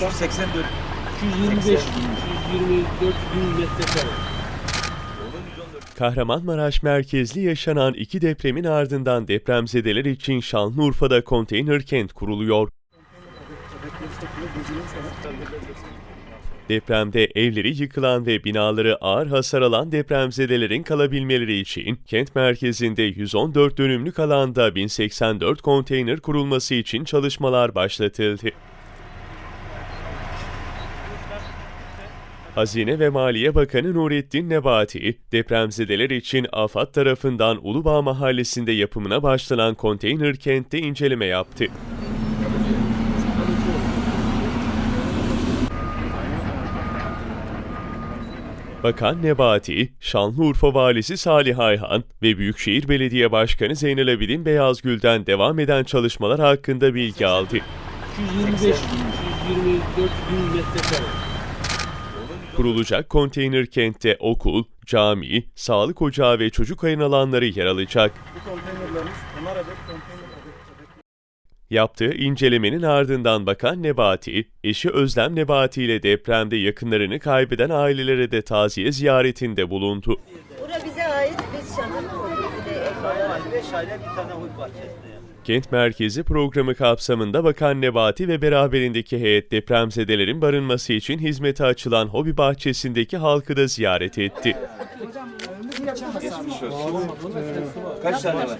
184. 225, 224 bin metrekare. Kahramanmaraş merkezli yaşanan iki depremin ardından depremzedeler için Şanlıurfa'da konteyner kent kuruluyor. Depremde evleri yıkılan ve binaları ağır hasar alan depremzedelerin kalabilmeleri için kent merkezinde 114 dönümlük alanda 1084 konteyner kurulması için çalışmalar başlatıldı. Hazine ve Maliye Bakanı Nurettin Nebati, depremzedeler için AFAD tarafından Ulubağ Mahallesi'nde yapımına başlanan konteyner kentte inceleme yaptı. Bakan Nebati, Şanlıurfa Valisi Salih Ayhan ve Büyükşehir Belediye Başkanı Zeynel Abidin Beyazgül'den devam eden çalışmalar hakkında bilgi aldı. 225, 224 bin metrekare. Kurulacak konteyner kentte okul, cami, sağlık ocağı ve çocuk oyun alanları yer alacak. Bu konteynerlerimiz onar adet konteyner adet. Yaptığı incelemenin ardından Bakan Nebati, eşi Özlem Nebati ile depremde yakınlarını kaybeden ailelere de taziye ziyaretinde bulundu. Bura bize ait. Biz Şanlıurfa'da 5 aile bir tane huy bahçesinde. Kent Merkezi programı kapsamında Bakan Nebati ve beraberindeki heyet depremzedelerin barınması için hizmete açılan hobi bahçesindeki halkı da ziyaret etti. Kaç tane var?